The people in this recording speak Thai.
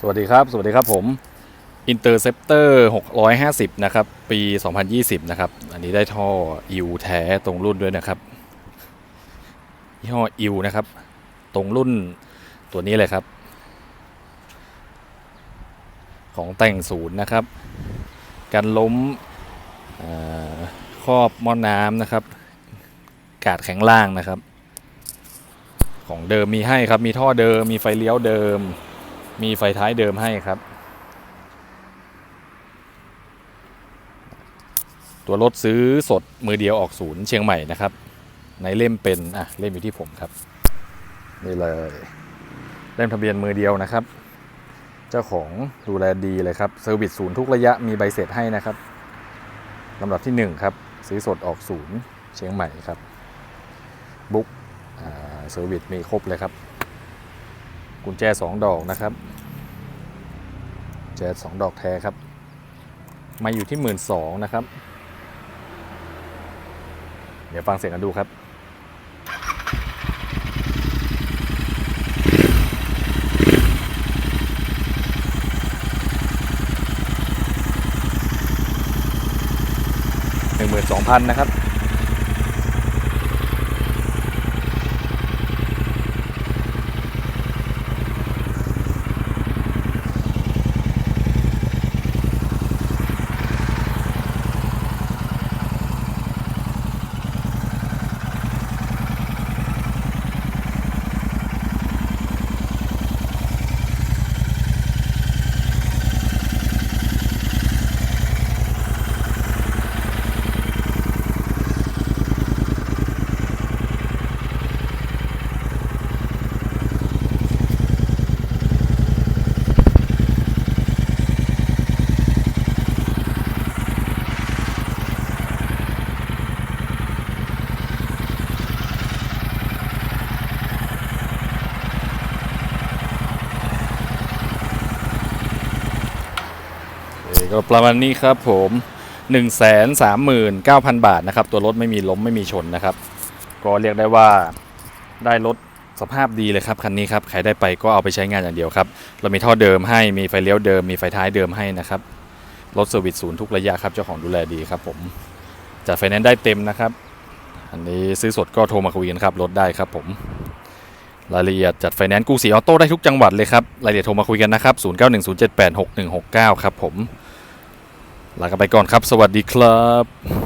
สวัสดีครับ สวัสดีครับผม Interceptor 650 นะครับ ปี 2020 นะครับ อันนี้ได้ท่ออิวแท้ตรงรุ่นด้วยนะครับยี่ห้ออิวนะครับ ตรงรุ่นตัวนี้เลยครับ ของแต่งศูนย์นะครับการล้มครอบหม้อน้ำนะครับ กาดแข็งล่างนะครับ ของเดิมมีให้ครับ มีท่อเดิม มีไฟเลี้ยวเดิม มีไฟท้ายเดิมให้ครับ ตัวรถซื้อสดมือเดียวออกศูนย์เชียงใหม่นะครับ ในเล่มเป็นอะเล่มอยู่ที่ผมครับนี่เลยเล่มทะเบียนมือเดียวนะครับ เจ้าของดูแลดีเลยครับเซอร์วิสศูนย์ทุกระยะมีใบเสร็จให้นะครับลำดับที่ 1 ครับ ซื้อสดออกศูนย์เชียงใหม่ครับบุ๊กเซอร์วิสมีครบเลยครับ กุญแจสองดอกนะครับแจสองดอกแท้ครับ มาอยู่ที่หมื่นสองนะครับ เดี๋ยวฟังเสียงกันดูครับหนึ่งหมื่นสองพันนะครับ ก็ประมาณนี้ครับผม 1 3 9 0 0 0 บาทนะครับ ตัวรถไม่มีล้มไม่มีชนนะครับ ก็เรียกได้ว่าได้รถสภาพดีเลยครับคันนี้ครับใครได้ไปก็เอาไปใช้งานอย่างเดียวครับ เรามีท่อเดิมให้มีไฟเลี้ยวเดิมมีไฟท้ายเดิมให้นะครับรถเซอร์วิสศูนย์ทุกระยะครับเจ้าของดูแลดีครับผมจัดไฟแนนซ์ได้เต็มนะครับ อันนี้ซื้อสดก็โทรมาคุยกันครับรถได้ครับผม รายละเอียดจัดไฟแนนซ์กรุงศรีออโต้ได้ทุกจังหวัดเลยครับ รายละเอียดโทรมาคุยกันนะครับ 0910786169 ครับผม ลากันไปก่อนครับ สวัสดีครับ